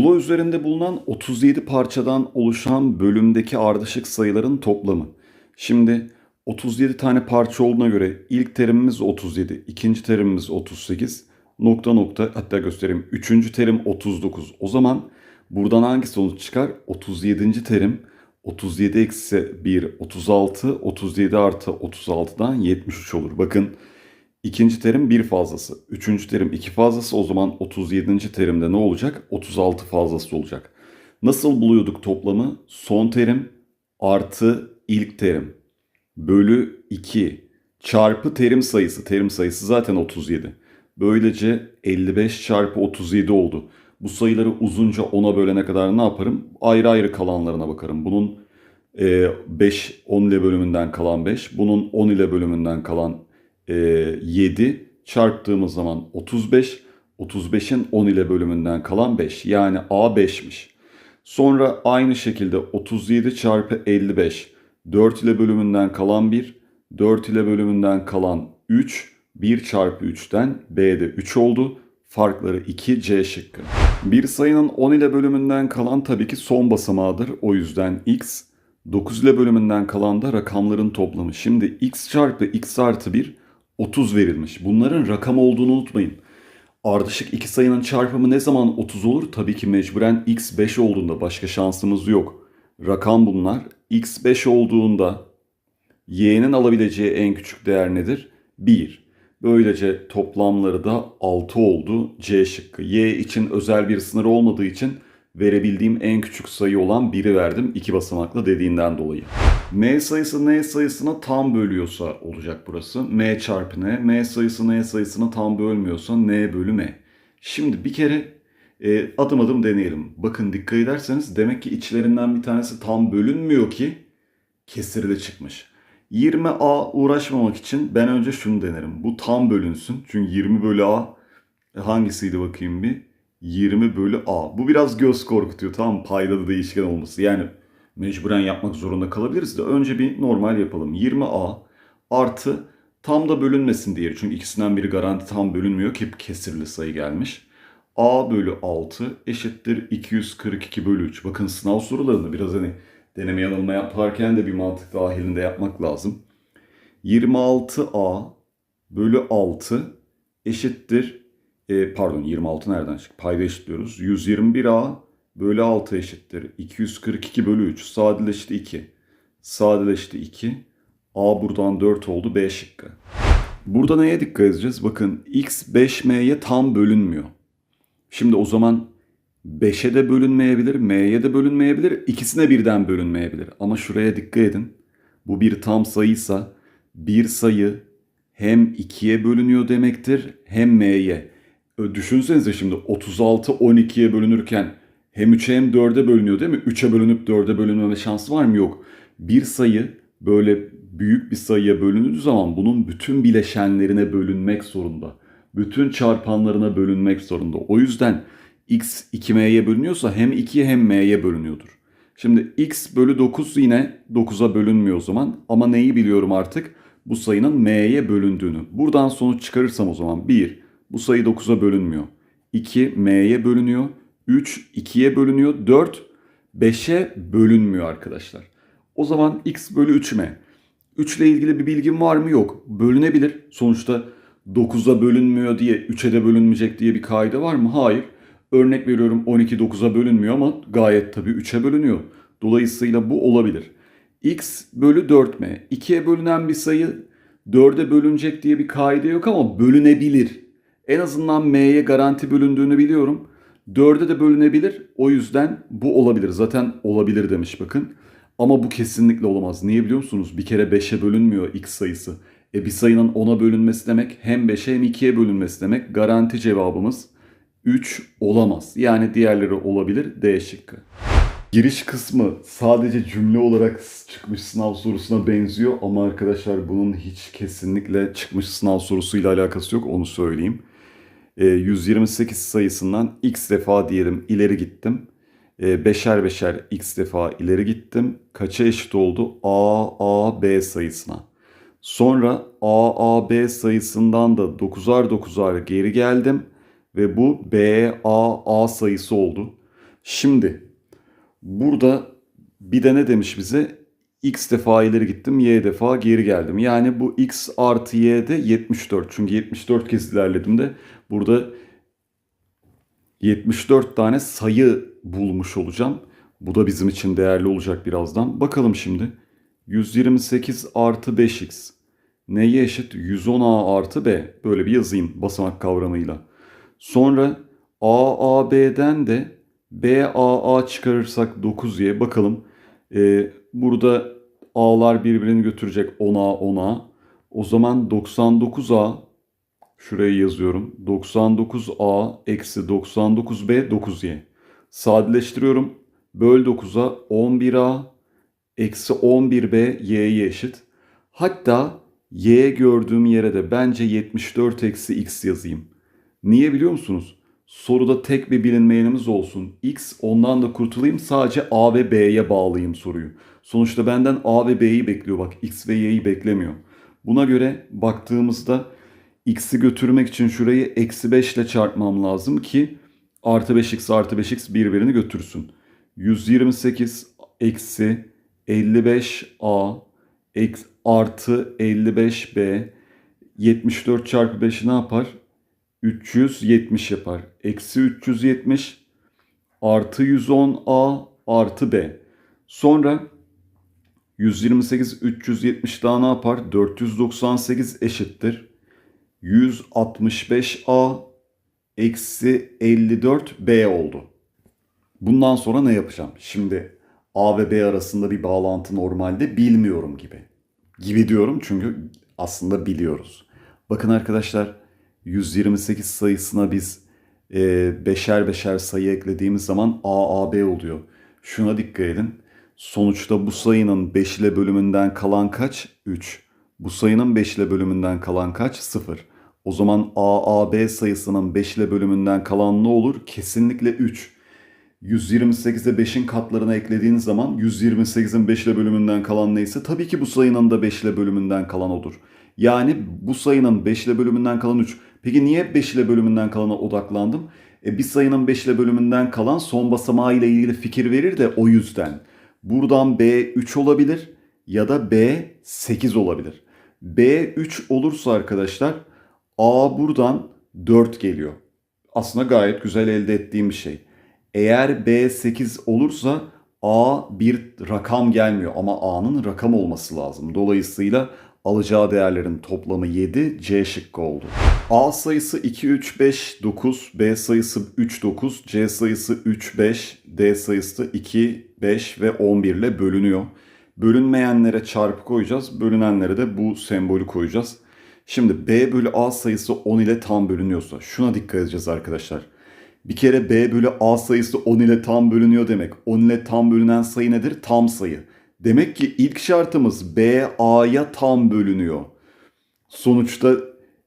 Rulo üzerinde bulunan 37 parçadan oluşan bölümdeki ardışık sayıların toplamı. Şimdi 37 tane parça olduğuna göre ilk terimimiz 37, ikinci terimimiz 38, nokta nokta hatta göstereyim. Üçüncü terim 39. O zaman buradan hangi sonuç çıkar? 37. terim 37 eksi 1 36, 37 artı 36'dan 73 olur. Bakın ikinci terim 1 fazlası, üçüncü terim 2 fazlası o zaman 37. terimde ne olacak? 36 fazlası olacak. Nasıl buluyorduk toplamı? Son terim artı ilk terim bölü 2 çarpı terim sayısı. Terim sayısı zaten 37. Böylece 55 çarpı 37 oldu. Bu sayıları uzunca 10'a bölene kadar ne yaparım? Ayrı ayrı kalanlarına bakarım. Bunun e, 5 10 ile bölümünden kalan 5, bunun 10 ile bölümünden kalan e, 7 çarptığımız zaman 35, 35'in 10 ile bölümünden kalan 5. Yani A 5'miş. Sonra aynı şekilde 37 çarpı 55 4 ile bölümünden kalan 1, 4 ile bölümünden kalan 3, 1 çarpı 3'ten B'de 3 oldu. Farkları 2 C şıkkı. Bir sayının 10 ile bölümünden kalan tabii ki son basamağıdır. O yüzden x, 9 ile bölümünden kalan da rakamların toplamı. Şimdi x çarpı x artı 1 30 verilmiş. Bunların rakam olduğunu unutmayın. Ardışık iki sayının çarpımı ne zaman 30 olur? Tabii ki mecburen x 5 olduğunda başka şansımız yok. Rakam bunlar. x 5 olduğunda y'nin alabileceği en küçük değer nedir? 1. Böylece toplamları da 6 oldu C şıkkı. Y için özel bir sınır olmadığı için verebildiğim en küçük sayı olan 1'i verdim. 2 basamaklı dediğinden dolayı. M sayısı N sayısına tam bölüyorsa olacak burası. M çarpı N. M sayısı N sayısına tam bölmüyorsa N bölü M. Şimdi bir kere e, adım adım deneyelim. Bakın dikkat ederseniz demek ki içlerinden bir tanesi tam bölünmüyor ki kesirli çıkmış. 20A uğraşmamak için ben önce şunu denerim. Bu tam bölünsün. Çünkü 20 bölü A e, hangisiydi bakayım bir? 20 bölü A. Bu biraz göz korkutuyor tamam mı? Payda da değişken olması. Yani mecburen yapmak zorunda kalabiliriz de önce bir normal yapalım. 20A artı tam da bölünmesin diye. Çünkü ikisinden biri garanti tam bölünmüyor ki kesirli sayı gelmiş. A bölü 6 eşittir 242 bölü 3. Bakın sınav sorularını biraz hani deneme yanılma yaparken de bir mantık dahilinde yapmak lazım. 26A bölü 6 eşittir e, pardon 26 nereden çıktı? Payda eşitliyoruz. 121A bölü 6 eşittir. 242 bölü 3 sadeleşti 2. Sadeleşti 2. A buradan 4 oldu B şıkkı. Burada neye dikkat edeceğiz? Bakın x 5m'ye tam bölünmüyor. Şimdi o zaman 5'e de bölünmeyebilir, m'ye de bölünmeyebilir, ikisine birden bölünmeyebilir. Ama şuraya dikkat edin. Bu bir tam sayıysa bir sayı hem 2'ye bölünüyor demektir hem m'ye. Düşünsenize şimdi 36 12'ye bölünürken hem 3'e hem 4'e bölünüyor değil mi? 3'e bölünüp 4'e bölünmeme şansı var mı? Yok. Bir sayı böyle büyük bir sayıya bölündüğü zaman bunun bütün bileşenlerine bölünmek zorunda. Bütün çarpanlarına bölünmek zorunda. O yüzden x 2m'ye bölünüyorsa hem 2'ye hem m'ye bölünüyordur. Şimdi x bölü 9 yine 9'a bölünmüyor o zaman. Ama neyi biliyorum artık? Bu sayının m'ye bölündüğünü. Buradan sonuç çıkarırsam o zaman 1. Bu sayı 9'a bölünmüyor. 2 m'ye bölünüyor. 3 2'ye bölünüyor. 4 5'e bölünmüyor arkadaşlar. O zaman x bölü 3m. 3 ile ilgili bir bilgim var mı? Yok. Bölünebilir. Sonuçta 9'a bölünmüyor diye 3'e de bölünmeyecek diye bir kaide var mı? Hayır. Örnek veriyorum 12 9'a bölünmüyor ama gayet tabii 3'e bölünüyor. Dolayısıyla bu olabilir. x bölü 4m. 2'ye bölünen bir sayı 4'e bölünecek diye bir kaide yok ama bölünebilir. En azından m'ye garanti bölündüğünü biliyorum. 4'e de bölünebilir. O yüzden bu olabilir. Zaten olabilir demiş bakın. Ama bu kesinlikle olamaz. Niye biliyor musunuz? Bir kere 5'e bölünmüyor x sayısı. E bir sayının 10'a bölünmesi demek hem 5'e hem 2'ye bölünmesi demek. Garanti cevabımız 3 olamaz. Yani diğerleri olabilir. D şıkkı. Giriş kısmı sadece cümle olarak çıkmış sınav sorusuna benziyor ama arkadaşlar bunun hiç kesinlikle çıkmış sınav sorusuyla alakası yok onu söyleyeyim. E, 128 sayısından x defa diyelim ileri gittim. E, beşer beşer x defa ileri gittim. Kaça eşit oldu? A, A, B sayısına. Sonra A, A, B sayısından da 9'ar 9'ar geri geldim. Ve bu B, A, A sayısı oldu. Şimdi burada bir de ne demiş bize? X defa ileri gittim, Y defa geri geldim. Yani bu X artı Y'de 74. Çünkü 74 kez ilerledim de burada 74 tane sayı bulmuş olacağım. Bu da bizim için değerli olacak birazdan. Bakalım şimdi. 128 artı 5x neye eşit? 110a artı b. Böyle bir yazayım basamak kavramıyla. Sonra AAB'den de BAA çıkarırsak 9y. Bakalım. Ee, burada A'lar birbirini götürecek 10A 10A. O zaman 99A şuraya yazıyorum. 99A eksi 99B 9y. Sadeleştiriyorum. Böl 9'a 11A eksi 11B y'ye eşit. Hatta y gördüğüm yere de bence 74 eksi x yazayım. Niye biliyor musunuz? Soruda tek bir bilinmeyenimiz olsun. X ondan da kurtulayım sadece A ve B'ye bağlayayım soruyu. Sonuçta benden A ve B'yi bekliyor bak X ve Y'yi beklemiyor. Buna göre baktığımızda X'i götürmek için şurayı eksi 5 ile çarpmam lazım ki artı 5x artı 5x birbirini götürsün. 128 eksi 55a eksi artı 55b 74 çarpı 5 ne yapar? 370 yapar. Eksi 370 artı 110a artı b. Sonra 128 370 daha ne yapar? 498 eşittir. 165a eksi 54b oldu. Bundan sonra ne yapacağım? Şimdi A ve B arasında bir bağlantı normalde bilmiyorum gibi. Gibi diyorum çünkü aslında biliyoruz. Bakın arkadaşlar 128 sayısına biz e, beşer beşer sayı eklediğimiz zaman A, A, B oluyor. Şuna dikkat edin. Sonuçta bu sayının 5 ile bölümünden kalan kaç? 3. Bu sayının 5 ile bölümünden kalan kaç? 0. O zaman A, A, B sayısının 5 ile bölümünden kalan ne olur? Kesinlikle 3. 128'e 5'in katlarına eklediğiniz zaman 128'in 5 ile bölümünden kalan neyse tabii ki bu sayının da 5 ile bölümünden kalan odur. Yani bu sayının 5 ile bölümünden kalan 3. Peki niye 5 ile bölümünden kalana odaklandım? E bir sayının 5 ile bölümünden kalan son basamağı ile ilgili fikir verir de o yüzden. Buradan B 3 olabilir ya da B 8 olabilir. B 3 olursa arkadaşlar A buradan 4 geliyor. Aslında gayet güzel elde ettiğim bir şey. Eğer B8 olursa A bir rakam gelmiyor ama A'nın rakam olması lazım. Dolayısıyla alacağı değerlerin toplamı 7 C şıkkı oldu. A sayısı 2, 3, 5, 9, B sayısı 3, 9, C sayısı 3, 5, D sayısı 2, 5 ve 11 ile bölünüyor. Bölünmeyenlere çarpı koyacağız, bölünenlere de bu sembolü koyacağız. Şimdi B bölü A sayısı 10 ile tam bölünüyorsa şuna dikkat edeceğiz arkadaşlar. Bir kere B bölü A sayısı 10 ile tam bölünüyor demek. 10 ile tam bölünen sayı nedir? Tam sayı. Demek ki ilk şartımız B A'ya tam bölünüyor. Sonuçta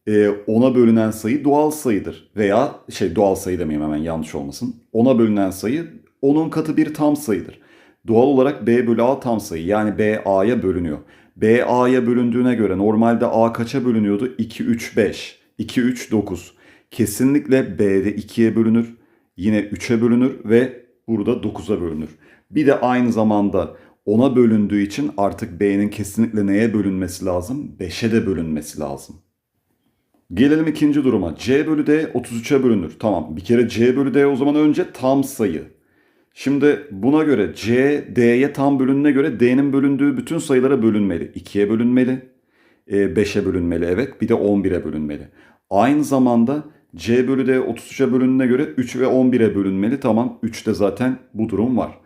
e, 10'a bölünen sayı doğal sayıdır. Veya şey doğal sayı demeyeyim hemen yanlış olmasın. 10'a bölünen sayı 10'un katı bir tam sayıdır. Doğal olarak B bölü A tam sayı. Yani B A'ya bölünüyor. B A'ya bölündüğüne göre normalde A kaça bölünüyordu? 2, 3, 5. 2, 3, 9. Kesinlikle B'de 2'ye bölünür. Yine 3'e bölünür ve burada 9'a bölünür. Bir de aynı zamanda 10'a bölündüğü için artık B'nin kesinlikle neye bölünmesi lazım? 5'e de bölünmesi lazım. Gelelim ikinci duruma. C bölü D 33'e bölünür. Tamam bir kere C bölü D o zaman önce tam sayı. Şimdi buna göre C, D'ye tam bölününe göre D'nin bölündüğü bütün sayılara bölünmeli. 2'ye bölünmeli, 5'e bölünmeli evet bir de 11'e bölünmeli. Aynı zamanda C bölü D 33'e bölününe göre 3 ve 11'e bölünmeli. Tamam 3'te zaten bu durum var.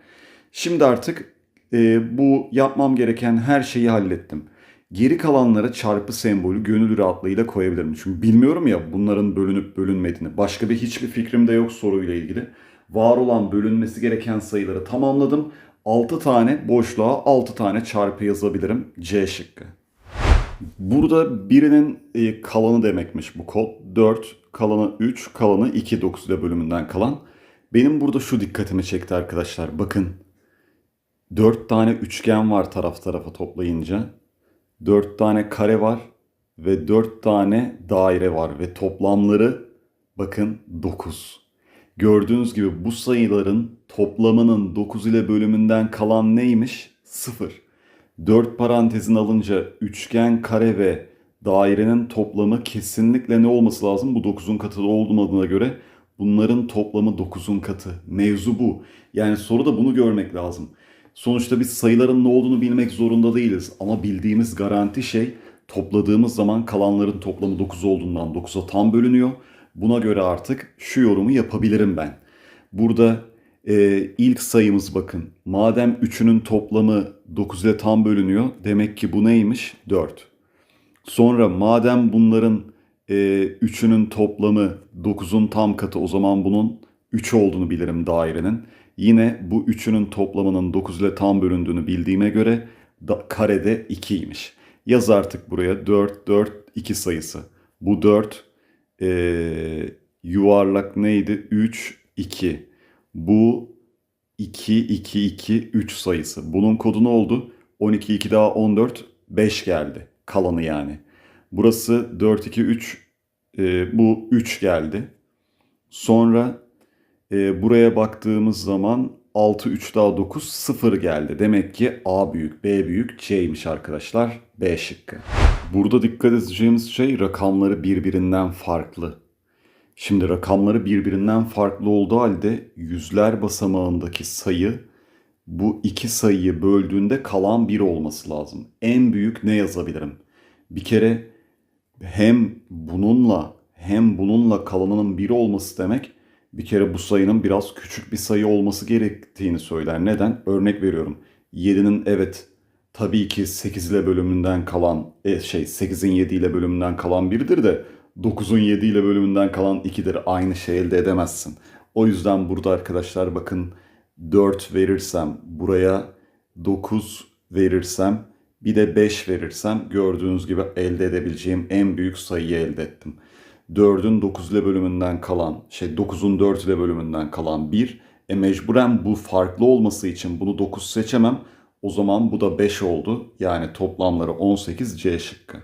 Şimdi artık e, bu yapmam gereken her şeyi hallettim. Geri kalanlara çarpı sembolü gönül rahatlığıyla koyabilirim. Çünkü bilmiyorum ya bunların bölünüp bölünmediğini. Başka bir hiçbir fikrim de yok soruyla ilgili. Var olan bölünmesi gereken sayıları tamamladım. 6 tane boşluğa 6 tane çarpı yazabilirim. C şıkkı. Burada birinin e, kalanı demekmiş bu kod. 4, kalanı 3, kalanı 2 9 ile bölümünden kalan. Benim burada şu dikkatimi çekti arkadaşlar. Bakın 4 tane üçgen var taraf tarafa toplayınca. 4 tane kare var ve 4 tane daire var ve toplamları bakın 9. Gördüğünüz gibi bu sayıların toplamının 9 ile bölümünden kalan neymiş? 0. 4 parantezin alınca üçgen, kare ve dairenin toplamı kesinlikle ne olması lazım? Bu 9'un katı olmadığına göre bunların toplamı 9'un katı. Mevzu bu. Yani soruda bunu görmek lazım. Sonuçta biz sayıların ne olduğunu bilmek zorunda değiliz. Ama bildiğimiz garanti şey topladığımız zaman kalanların toplamı 9 olduğundan 9'a tam bölünüyor. Buna göre artık şu yorumu yapabilirim ben. Burada e, ilk sayımız bakın. Madem 3'ünün toplamı 9 ile tam bölünüyor. Demek ki bu neymiş? 4. Sonra madem bunların e, üçünün toplamı 9'un tam katı o zaman bunun 3 olduğunu bilirim dairenin. Yine bu üçünün toplamının 9 ile tam bölündüğünü bildiğime göre da, karede 2'ymiş. Yaz artık buraya 4, 4, 2 sayısı. Bu 4 e, yuvarlak neydi? 3, 2. Bu 2, 2, 2, 3 sayısı. Bunun kodu ne oldu? 12, 2 daha 14, 5 geldi. Kalanı yani. Burası 4, 2, 3. e, bu 3 geldi. Sonra e, buraya baktığımız zaman 6, 3 daha 9, 0 geldi. Demek ki A büyük, B büyük, C'ymiş arkadaşlar. B şıkkı. Burada dikkat edeceğimiz şey rakamları birbirinden farklı. Şimdi rakamları birbirinden farklı olduğu halde yüzler basamağındaki sayı bu iki sayıyı böldüğünde kalan 1 olması lazım. En büyük ne yazabilirim? Bir kere hem bununla hem bununla kalanının 1 olması demek bir kere bu sayının biraz küçük bir sayı olması gerektiğini söyler. Neden? Örnek veriyorum. 7'nin evet tabii ki 8 ile bölümünden kalan e, şey 8'in 7 ile bölümünden kalan 1'dir de 9'un 7 ile bölümünden kalan 2'dir. Aynı şey elde edemezsin. O yüzden burada arkadaşlar bakın 4 verirsem buraya 9 verirsem bir de 5 verirsem gördüğünüz gibi elde edebileceğim en büyük sayıyı elde ettim. 4'ün 9 ile bölümünden kalan şey 9'un 4 ile bölümünden kalan 1. E mecburen bu farklı olması için bunu 9 seçemem. O zaman bu da 5 oldu. Yani toplamları 18 C şıkkı.